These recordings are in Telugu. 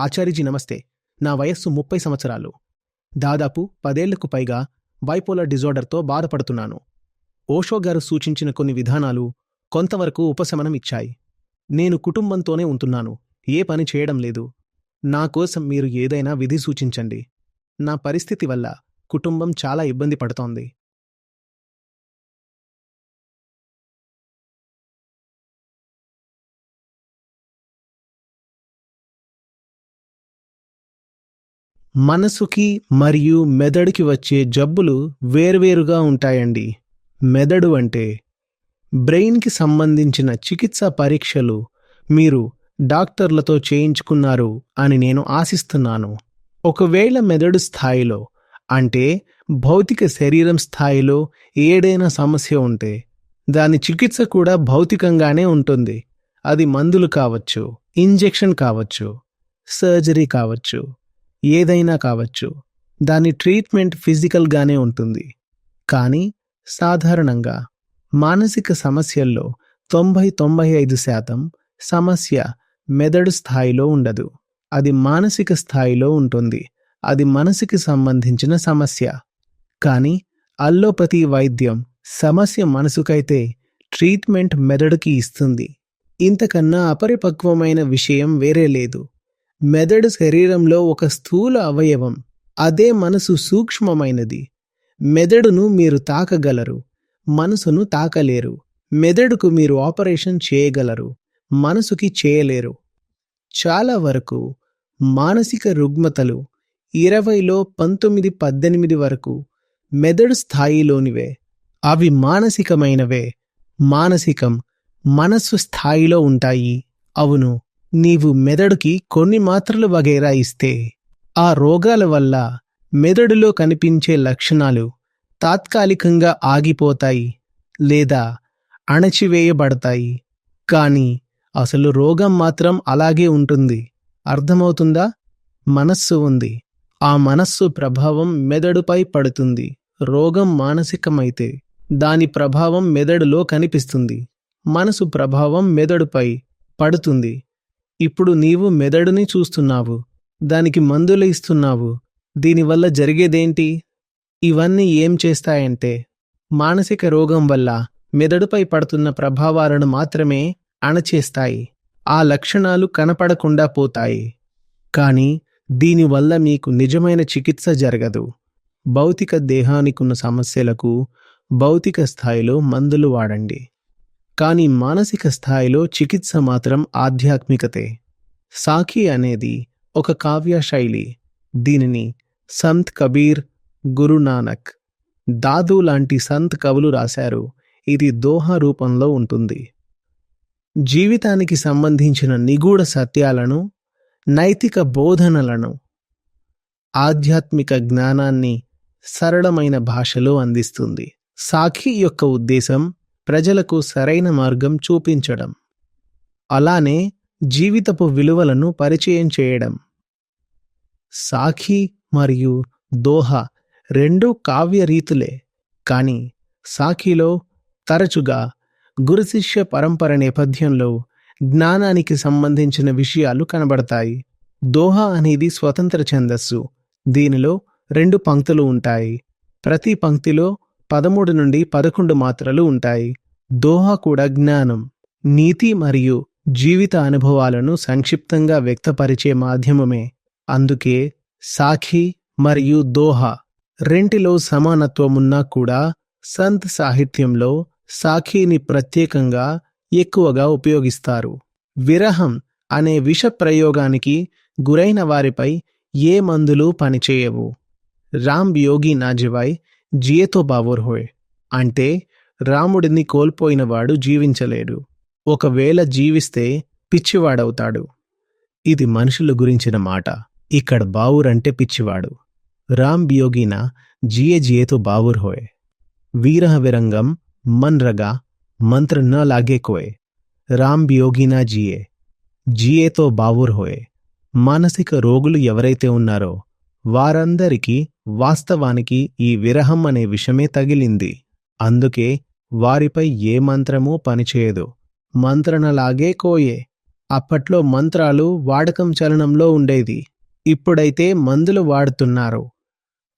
ఆచార్యజీ నమస్తే. నా వయస్సు ముప్పై సంవత్సరాలు. దాదాపు పదేళ్ళకు పైగా బైపోలర్ డిజార్డర్తో బాధపడుతున్నాను. ఓషో గారు సూచించిన కొన్ని విధానాలు కొంతవరకు ఉపశమనం ఇచ్చాయి. నేను కుటుంబంతోనే ఉంటున్నాను. ఏ పని చేయడం లేదు. నా కోసం మీరు ఏదైనా విధి సూచించండి. నా పరిస్థితి వల్ల కుటుంబం చాలా ఇబ్బంది పడుతోంది. మనసుకి మరియు మెదడుకి వచ్చే జబ్బులు వేర్వేరుగా ఉంటాయండి. మెదడు అంటే బ్రెయిన్కి సంబంధించిన చికిత్స పరీక్షలు మీరు డాక్టర్లతో చేయించుకున్నారు అని నేను ఆశిస్తున్నాను. ఒకవేళ మెదడు స్థాయిలో అంటే భౌతిక శరీరం స్థాయిలో ఏదైనా సమస్య ఉంటే దాని చికిత్స కూడా భౌతికంగానే ఉంటుంది. అది మందులు కావచ్చు ఇంజెక్షన్ కావచ్చు సర్జరీ కావచ్చు ఏదైనా కావచ్చు. దాని ట్రీట్మెంట్ ఫిజికల్గానే ఉంటుంది. కానీ సాధారణంగా మానసిక సమస్యల్లో తొంభై తొంభై ఐదు శాతం సమస్య మెదడు స్థాయిలో ఉండదు. అది మానసిక స్థాయిలో ఉంటుంది. అది మనసుకి సంబంధించిన సమస్య. కానీ అల్లోపతి వైద్యం సమస్య మనసుకైతే ట్రీట్మెంట్ మెదడుకి ఇస్తుంది. ఇంతకన్నా అపరిపక్వమైన విషయం వేరే లేదు. మెదడు శరీరంలో ఒక స్థూల అవయవం. అదే మనసు సూక్ష్మమైనది. మెదడును మీరు తాకగలరు. మనసును తాకలేరు. మెదడుకు మీరు ఆపరేషన్ చేయగలరు. మనసుకి చేయలేరు. చాలా వరకు మానసిక రుగ్మతలు ఇరవైలో పంతొమ్మిది పద్దెనిమిది వరకు మెదడు స్థాయిలోనివే. అవి మానసికమైనవే. మానసికం మనస్సు స్థాయిలో ఉంటాయి. అవును. నీవు మెదడుకి కొన్ని మాత్రలు వగైరా ఇస్తే ఆ రోగాల వల్ల మెదడులో కనిపించే లక్షణాలు తాత్కాలికంగా ఆగిపోతాయి లేదా అణచివేయబడతాయి. కానీ అసలు రోగం మాత్రం అలాగే ఉంటుంది. అర్థమవుతుందా? మనస్సు ఉంది. ఆ మనస్సు ప్రభావం మెదడుపై పడుతుంది. రోగం మానసికమైతే దాని ప్రభావం మెదడులో కనిపిస్తుంది. మనసు ప్రభావం మెదడుపై పడుతుంది. ఇప్పుడు నీవు మెదడుని చూస్తున్నావు దానికి మందులు ఇస్తున్నావు దీనివల్ల జరిగేదేంటి? ఇవన్నీ ఏం చేస్తాయంటే మానసిక రోగం వల్ల మెదడుపై పడుతున్న ప్రభావాలను మాత్రమే అణచేస్తాయి ఆ లక్షణాలు కనపడకుండా పోతాయి. కానీ దీనివల్ల మీకు నిజమైన చికిత్స జరగదు. భౌతిక దేహానికున్న సమస్యలకు భౌతిక స్థాయిలో మందులు వాడండి. కానీ మానసిక స్థాయిలో చికిత్స మాత్రం ఆధ్యాత్మికతే. సాఖి అనేది ఒక కావ్య శైలి దీనిని సంత్ కబీర్ గురునానక్ దాదు లాంటి సంత్ కవులు రాశారు. ఇది దోహ రూపంలో ఉంటుంది. జీవితానికి సంబంధించిన నిగూఢ సత్యాలను నైతిక బోధనలను ఆధ్యాత్మిక జ్ఞానాన్ని సరళమైన భాషలో అందిస్తుంది. సాఖి యొక్క ఉద్దేశం ప్రజలకు సరైన మార్గం చూపించడం. అలానే జీవితపు విలువలను పరిచయం చేయడం. సాఖి మరియు దోహ రెండూ కావ్య రీతులే కానీ సాఖిలో తరచుగా గురుశిష్య పరంపర నేపథ్యంలో జ్ఞానానికి సంబంధించిన విషయాలు కనబడతాయి. దోహ అనేది స్వతంత్ర ఛందస్సు. దీనిలో రెండు పంక్తులు ఉంటాయి. ప్రతి పంక్తిలో పదమూడు నుండి పదకొండు మాత్రలు ఉంటాయి. దోహ కూడా జ్ఞానం నీతి మరియు జీవిత అనుభవాలను సంక్షిప్తంగా వ్యక్తపరిచే మాధ్యమమే. అందుకే సాఖి మరియు దోహా రెంటిలో సమానత్వమున్నా కూడా సంత్ సాహిత్యంలో సాఖీని ప్రత్యేకంగా ఎక్కువగా ఉపయోగిస్తారు. విరహం అనే విష ప్రయోగానికి గురైన వారిపై ఏ మందులు పనిచేయవు? రామ్ యోగి నాజివాయ్ జియతో బావోర్హోయ్ అంటే రాముడిని కోల్పోయినవాడు జీవించలేడు. ఒకవేళ జీవిస్తే పిచ్చివాడవుతాడు. ఇది మనుషుల గురించిన మాట. ఇక్కడ బావుర్ అంటే పిచ్చివాడు. రామ్ బియోగిన జియే జియేతో బావుర్ హోయ్. వీరహ విరంగం మంత్ర న లాగే కోయ్. రామ్ బియోగినా జియే. జియేతో బావుర్ హోయ్. మానసిక రోగులు ఎవరైతే ఉన్నారో వారందరికీ వాస్తవానికి ఈ విరహం అనే విషమే తగిలింది. అందుకే వారిపై ఏ మంత్రమూ పనిచేయదు. మంత్రనలాగే కోయే. అప్పట్లో మంత్రాలు వాడకం చలనంలో ఉండేది. ఇప్పుడైతే మందులు వాడుతున్నారు.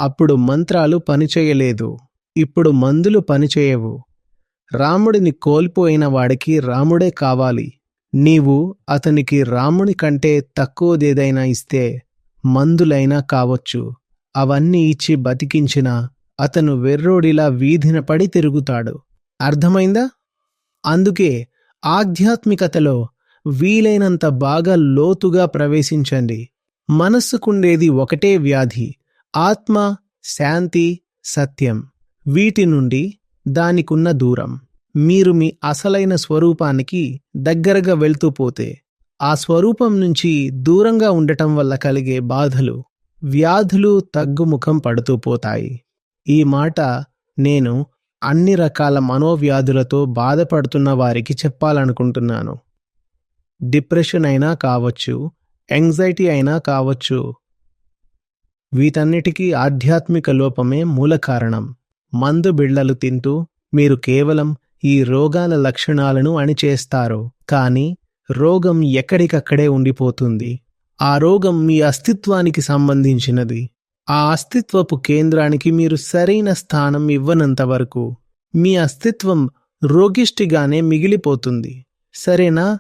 అప్పుడు మంత్రాలు పనిచేయలేదు. ఇప్పుడు మందులు పనిచేయవు. రాముడిని కోల్పోయిన వాడికి రాముడే కావాలి. నీవు అతనికి రాముని కంటే తక్కువదేదైనా ఇస్తే మందులైనా కావచ్చు. అవన్నీ ఇచ్చి బతికించినా అతను వెర్రోడిలా వీధిన పడి తిరుగుతాడు. అర్థమైందా? అందుకే ఆధ్యాత్మికతలో వీలైనంత బాగా లోతుగా ప్రవేశించండి. మనస్సుకుండేది ఒకటే వ్యాధి ఆత్మ శాంతి సత్యం. వీటి నుండి దానికున్న దూరం. మీరు మీ అసలైన స్వరూపానికి దగ్గరగా వెళ్తూ పోతే ఆ స్వరూపం నుంచి దూరంగా ఉండటం వల్ల కలిగే బాధలు వ్యాధులు తగ్గుముఖం పడుతూ పోతాయి. ఈ మాట నేను అన్ని రకాల మనోవ్యాధులతో బాధపడుతున్న వారికి చెప్పాలనుకుంటున్నాను. డిప్రెషన్ అయినా కావచ్చు యాంగ్జైటీ అయినా కావచ్చు వీటన్నిటికీ ఆధ్యాత్మిక లోపమే మూల కారణం. మందు బిళ్ళలు తింటూ మీరు కేవలం ఈ రోగాల లక్షణాలను అణిచేస్తారు. కానీ రోగం ఎక్కడికక్కడే ఉండిపోతుంది. ఆ రోగం మీ అస్తిత్వానికి సంబంధించినది. ఆ అస్తిత్వపు కేంద్రానికి మీరు సరైన స్థానం ఇవ్వనంత వరకు మీ అస్తిత్వం రోగిష్టిగానే మిగిలిపోతుంది. సరేనా?